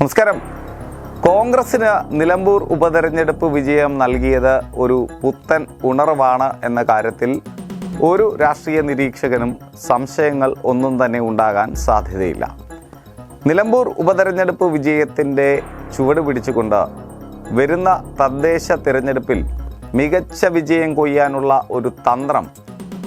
നമസ്കാരം. കോൺഗ്രസിന് നിലമ്പൂർ ഉപതെരഞ്ഞെടുപ്പ് വിജയം നൽകിയത് ഒരു പുത്തൻ ഉണർവാണ് എന്ന കാര്യത്തിൽ ഒരു രാഷ്ട്രീയ നിരീക്ഷകനും സംശയങ്ങൾ ഒന്നും തന്നെ ഉണ്ടാകാൻ സാധ്യതയില്ല. നിലമ്പൂർ ഉപതെരഞ്ഞെടുപ്പ് വിജയത്തിന്റെ ചുവട് പിടിച്ചുകൊണ്ട് വരുന്ന തദ്ദേശ തിരഞ്ഞെടുപ്പിൽ മികച്ച വിജയം കൊയ്യാനുള്ള ഒരു തന്ത്രം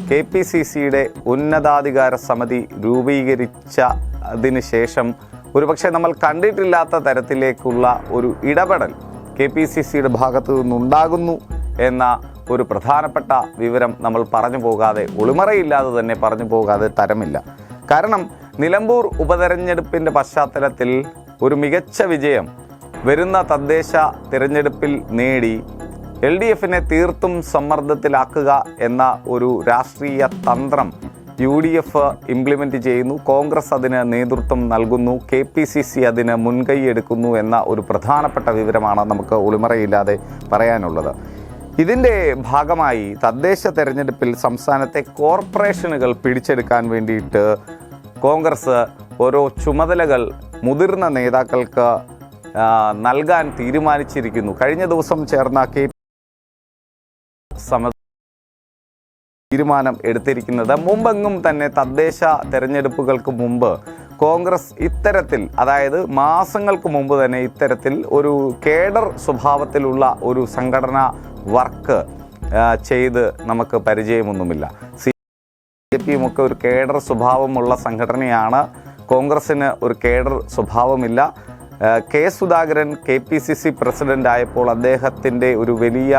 കെ പി സി സിയുടെ ഉന്നതാധികാര സമിതി രൂപീകരിച്ചതിന് ശേഷം ഒരുപക്ഷെ നമ്മൾ കണ്ടിട്ടില്ലാത്ത തരത്തിലേക്കുള്ള ഒരു ഇടപെടൽ കെ പി സി സിയുടെ ഭാഗത്തു നിന്നുണ്ടാകുന്നു എന്ന ഒരു പ്രധാനപ്പെട്ട വിവരം നമ്മൾ പറഞ്ഞു പോകാതെ ഒളിമറയില്ലാതെ തന്നെ പറഞ്ഞു പോകാതെ തരമില്ല. കാരണം നിലമ്പൂർ ഉപതെരഞ്ഞെടുപ്പിന്റെ പശ്ചാത്തലത്തിൽ ഒരു മികച്ച വിജയം വരുന്ന തദ്ദേശ തിരഞ്ഞെടുപ്പിൽ നേടി എൽ ഡി എഫിനെ തീർത്തും സമ്മർദ്ദത്തിലാക്കുക എന്ന ഒരു രാഷ്ട്രീയ തന്ത്രം യു ഡി എഫ് ഇംപ്ലിമെന്റ് ചെയ്യുന്നു. കോൺഗ്രസ് അതിന് നേതൃത്വം നൽകുന്നു. കെ പി സി സി അതിന് മുൻകൈയെടുക്കുന്നു എന്ന ഒരു പ്രധാനപ്പെട്ട വിവരമാണ് നമുക്ക് ഒളിമറയില്ലാതെ പറയാനുള്ളത്. ഇതിന്റെ ഭാഗമായി തദ്ദേശ തെരഞ്ഞെടുപ്പിൽ സംസ്ഥാനത്തെ കോർപ്പറേഷനുകൾ പിടിച്ചെടുക്കാൻ വേണ്ടിയിട്ട് കോൺഗ്രസ് ഓരോ ചുമതലകൾ മുതിർന്ന നേതാക്കൾക്ക് നൽകാൻ തീരുമാനിച്ചിരിക്കുന്നു. കഴിഞ്ഞ ദിവസം ചേർന്ന കെ തീരുമാനം എടുത്തിരിക്കുന്നത്. മുമ്പെങ്ങും തന്നെ തദ്ദേശ തെരഞ്ഞെടുപ്പുകൾക്ക് മുമ്പ് കോൺഗ്രസ് ഇത്തരത്തിൽ അതായത് മാസങ്ങൾക്ക് മുമ്പ് തന്നെ ഇത്തരത്തിൽ ഒരു കേഡർ സ്വഭാവത്തിലുള്ള ഒരു സംഘടന വർക്ക് ചെയ്ത് നമുക്ക് പരിചയമൊന്നുമില്ല. സി ജെ പിയും ഒക്കെ ഒരു കേഡർ സ്വഭാവമുള്ള സംഘടനയാണ്. കോൺഗ്രസ്സിന് ഒരു cadre സ്വഭാവമില്ല. K Sudhakaran K P C C president ആയപ്പോൾ അദ്ദേഹത്തിന്റെ ഒരു വലിയ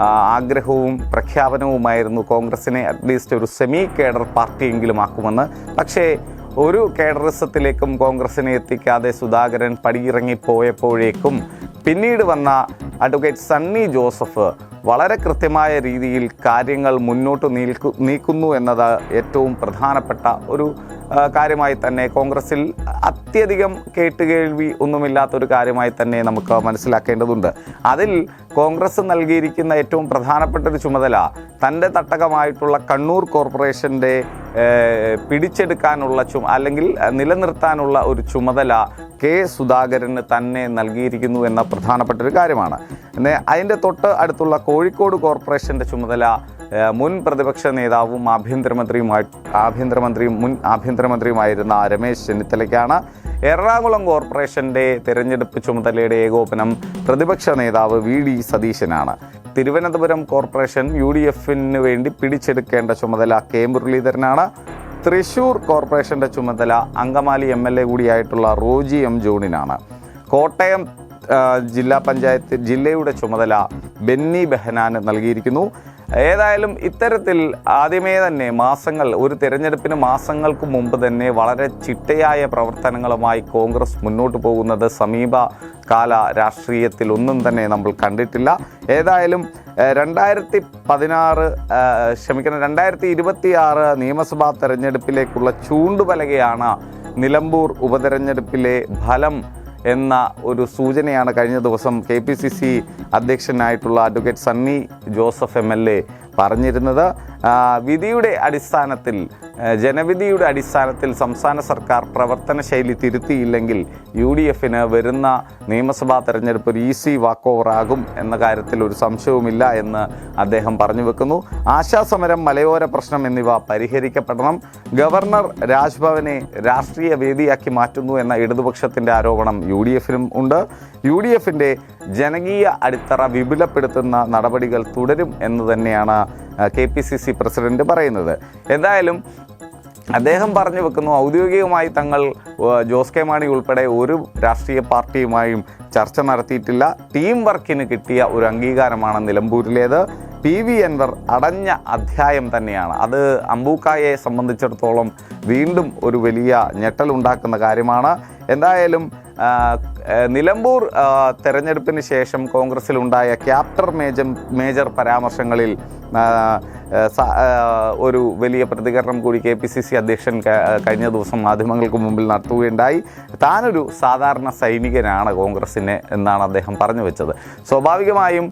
ആഗ്രഹവും പ്രഖ്യാപനവുമായിരുന്നു കോൺഗ്രസിനെ അറ്റ്ലീസ്റ്റ് ഒരു സെമി കേഡർ പാർട്ടിയെങ്കിലും ആക്കുമെന്ന്. പക്ഷേ ഒരു കേഡറിസത്തിലേക്കും കോൺഗ്രസിനെ എത്തിക്കാതെ സുധാകരൻ പടിയിറങ്ങിപ്പോയപ്പോഴേക്കും പിന്നീട് വന്ന അഡ്വക്കേറ്റ് സണ്ണി ജോസഫ് വളരെ കൃത്യമായ രീതിയിൽ കാര്യങ്ങൾ മുന്നോട്ട് നീൽക്കു നീക്കുന്നു എന്നത് ഏറ്റവും പ്രധാനപ്പെട്ട ഒരു കാര്യമായി തന്നെ കോൺഗ്രസിൽ അത്യധികം കേട്ടുകേൾവി ഒന്നുമില്ലാത്തൊരു കാര്യമായി തന്നെ നമുക്ക് മനസ്സിലാക്കേണ്ടതുണ്ട്. അതിൽ കോൺഗ്രസ് നൽകിയിരിക്കുന്ന ഏറ്റവും പ്രധാനപ്പെട്ട ഒരു ചുമതല തന്റെ തട്ടകമായിട്ടുള്ള കണ്ണൂർ കോർപ്പറേഷന്റെ പിടിച്ചെടുക്കാനുള്ള ചു അല്ലെങ്കിൽ നിലനിർത്താനുള്ള ഒരു ചുമതല കെ സുധാകരന് തന്നെ നൽകിയിരിക്കുന്നു എന്ന പ്രധാനപ്പെട്ട ഒരു കാര്യമാണ് അതിന്റെ തൊട്ട് അടുത്തുള്ള കോഴിക്കോട് കോർപ്പറേഷന്റെ ചുമതല മുൻ പ്രതിപക്ഷ നേതാവും ആഭ്യന്തരമന്ത്രിയുമായി ആഭ്യന്തരമന്ത്രിയും മുൻ ആഭ്യന്തരമന്ത്രിയുമായിരുന്ന രമേശ് ചെന്നിത്തലയ്ക്കാണ് എറണാകുളം കോർപ്പറേഷന്റെ തിരഞ്ഞെടുപ്പ് ചുമതലയുടെ ഏകോപനം പ്രതിപക്ഷ നേതാവ് വി ഡി സതീശനാണ്. തിരുവനന്തപുരം കോർപ്പറേഷൻ യു ഡി എഫിന് വേണ്ടി പിടിച്ചെടുക്കേണ്ട ചുമതല കെ മുരളീധരനാണ്. തൃശൂർ കോർപ്പറേഷന്റെ ചുമതല അങ്കമാലി എം എൽ എ കൂടിയായിട്ടുള്ള റോജി എം ജോണിനാണ്. കോട്ടയം ജില്ലാ പഞ്ചായത്ത് ജില്ലയുടെ ചുമതല ബെന്നി ബെഹനാന് നൽകിയിരിക്കുന്നു. ഏതായാലും ഇത്തരത്തിൽ ആദ്യമേ തന്നെ മാസങ്ങൾ ഒരു തിരഞ്ഞെടുപ്പിന് മാസങ്ങൾക്ക് മുമ്പ് തന്നെ വളരെ ചിട്ടയായ പ്രവർത്തനങ്ങളുമായി കോൺഗ്രസ് മുന്നോട്ട് പോകുന്നത് സമീപ കാല രാഷ്ട്രീയത്തിൽ ഒന്നും തന്നെ നമ്മൾ കണ്ടിട്ടില്ല. ഏതായാലും രണ്ടായിരത്തി പതിനാറ് ക്ഷമിക്കണം രണ്ടായിരത്തി ഇരുപത്തി ആറ് നിയമസഭാ തെരഞ്ഞെടുപ്പിലേക്കുള്ള ചൂണ്ടുപലകയാണ് നിലമ്പൂർ ഉപതെരഞ്ഞെടുപ്പിലെ ഫലം എന്ന ഒരു സൂചനയാണ് കഴിഞ്ഞ ദിവസം K P C C അധ്യക്ഷനായിട്ടുള്ള advocate Sunny Joseph M L A പറഞ്ഞിരുന്നത്. വിധിയുടെ അടിസ്ഥാനത്തിൽ ജനവിധിയുടെ അടിസ്ഥാനത്തിൽ സംസ്ഥാന സർക്കാർ പ്രവർത്തന ശൈലി തിരുത്തിയില്ലെങ്കിൽ യു ഡി എഫിന് വരുന്ന നിയമസഭാ തെരഞ്ഞെടുപ്പ് ഒരു ഈസി വാക്ക് ആകും എന്ന കാര്യത്തിൽ ഒരു സംശയവുമില്ല എന്ന് അദ്ദേഹം പറഞ്ഞു വെക്കുന്നു. ആശാസമരം മലയോര പ്രശ്നം എന്നിവ പരിഹരിക്കപ്പെടണം. ഗവർണർ രാജ്ഭവനെ രാഷ്ട്രീയ വേദിയാക്കി മാറ്റുന്നു എന്ന ഇടതുപക്ഷത്തിന്റെ ആരോപണം യു ഡി എഫിനും ഉണ്ട്. യു ഡി എഫിന്റെ ജനകീയ അടിത്തറ വിപുലപ്പെടുത്തുന്ന നടപടികൾ തുടരും എന്ന് തന്നെയാണ് K P C C president പറയുന്നത്. എന്തായാലും അദ്ദേഹം പറഞ്ഞു വെക്കുന്നു ഔദ്യോഗികമായി തങ്ങൾ ജോസ് കെ മാണി ഉൾപ്പെടെ ഒരു രാഷ്ട്രീയ പാർട്ടിയുമായും ചർച്ച നടത്തിയിട്ടില്ല. ടീം വർക്കിന് കിട്ടിയ ഒരു അംഗീകാരമാണ് നിലമ്പൂരിലേത്. പി വി അൻവർ അടഞ്ഞ അധ്യായം തന്നെയാണ്. അത് അമ്പൂക്കായെ സംബന്ധിച്ചിടത്തോളം വീണ്ടും ഒരു വലിയ ഞെട്ടലുണ്ടാക്കുന്ന കാര്യമാണ്. എന്തായാലും നിലമ്പൂർ തെരഞ്ഞെടുപ്പിന് ശേഷം കോൺഗ്രസിലുണ്ടായ ക്യാപ്റ്റർ മേജർ മേജർ പരാമർശങ്ങളിൽ ഒരു വലിയ പ്രതികരണം കൂടി കെ പി സി സി അധ്യക്ഷൻ കഴിഞ്ഞ ദിവസം മാധ്യമങ്ങൾക്ക് മുമ്പിൽ നടത്തുകയുണ്ടായി. താനൊരു സാധാരണ സൈനികനാണ് കോൺഗ്രസ്സിന് എന്നാണ് അദ്ദേഹം പറഞ്ഞു വെച്ചത്. സ്വാഭാവികമായും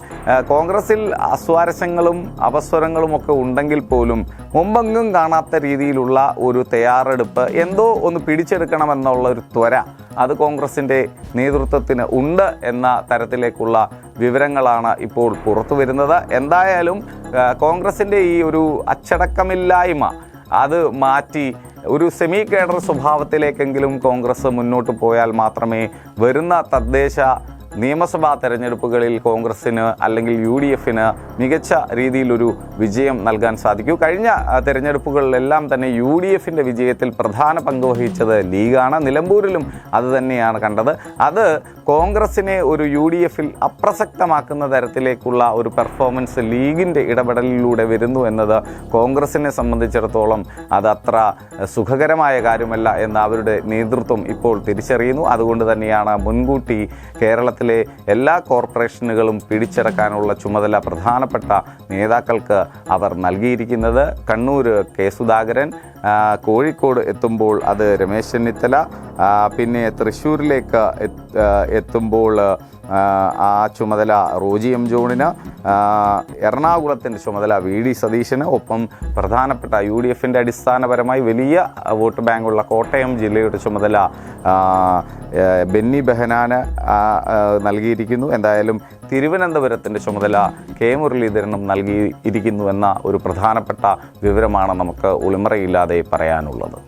കോൺഗ്രസ്സിൽ അസ്വാരസ്യങ്ങളും അപസ്വരങ്ങളും ഒക്കെ ഉണ്ടെങ്കിൽ പോലും മുമ്പെങ്ങും കാണാത്ത രീതിയിലുള്ള ഒരു തയ്യാറെടുപ്പ് എന്തോ ഒന്ന് പിടിച്ചെടുക്കണമെന്നുള്ള ഒരു ത്വര അത് കോൺഗ്രസിന്റെ നേതൃത്വത്തിന് ഉണ്ട് എന്ന തരത്തിലേക്കുള്ള വിവരങ്ങളാണ് ഇപ്പോൾ പുറത്തു വരുന്നത് എന്തായാലും കോൺഗ്രസിന്റെ ഈ ഒരു അച്ചടക്കമില്ലായ്മ അത് മാറ്റി ഒരു സെമി കേഡർ സ്വഭാവത്തിലേക്കെങ്കിലും കോൺഗ്രസ് മുന്നോട്ട് പോയാൽ മാത്രമേ വരുന്ന തദ്ദേശ നിയമസഭാ തെരഞ്ഞെടുപ്പുകളിൽ കോൺഗ്രസ്സിന് അല്ലെങ്കിൽ യു ഡി എഫിന് മികച്ച രീതിയിലൊരു വിജയം നൽകാൻ സാധിക്കൂ. കഴിഞ്ഞ തെരഞ്ഞെടുപ്പുകളിലെല്ലാം തന്നെ യു ഡി എഫിന്റെ വിജയത്തിൽ പ്രധാന പങ്ക് വഹിച്ചത് ലീഗാണ്. നിലമ്പൂരിലും അത് തന്നെയാണ് കണ്ടത്. അത് കോൺഗ്രസിനെ ഒരു യു ഡി എഫിൽ അപ്രസക്തമാക്കുന്ന തരത്തിലേക്കുള്ള ഒരു പെർഫോമൻസ് ലീഗിന്റെ ഇടപെടലിലൂടെ വരുന്നു എന്നത് കോൺഗ്രസിനെ സംബന്ധിച്ചിടത്തോളം അത് അത്ര സുഖകരമായ കാര്യമല്ല എന്ന് അവരുടെ നേതൃത്വം ഇപ്പോൾ തിരിച്ചറിയുന്നു. അതുകൊണ്ട് തന്നെയാണ് മുൻകൂട്ടി കേരളത്തിലെ എല്ലാ കോർപ്പറേഷനുകളും പിടിച്ചെടുക്കാനുള്ള ചുമതല പ്രധാനപ്പെട്ട നേതാക്കൾക്ക് അവർ നൽകിയിരിക്കുന്നത് കണ്ണൂർ കെ സുധാകരൻ കോഴിക്കോട് എത്തുമ്പോൾ അത് രമേശ് ചെന്നിത്തല പിന്നെ തൃശ്ശൂരിലേക്ക് എത്തുമ്പോൾ ആ, ചുമതല റോജി എം ജോണിന് എറണാകുളത്തിന്റെ ചുമതല വി ഡി സതീശന് ഒപ്പം പ്രധാനപ്പെട്ട യു ഡി എഫിന്റെ അടിസ്ഥാനപരമായി വലിയ വോട്ട് ബാങ്കുള്ള കോട്ടയം ജില്ലയുടെ ചുമതല ബെന്നി ബെഹനാന് നൽകിയിരിക്കുന്നു. എന്തായാലും തിരുവനന്തപുരത്തിന്റെ ചുമതല കെ മുരളീധരനും നൽകിയിരിക്കുന്നു എന്ന ഒരു പ്രധാനപ്പെട്ട വിവരമാണ് നമുക്ക് ഒളിമറയില്ലാതെ പറയാനുള്ളത്.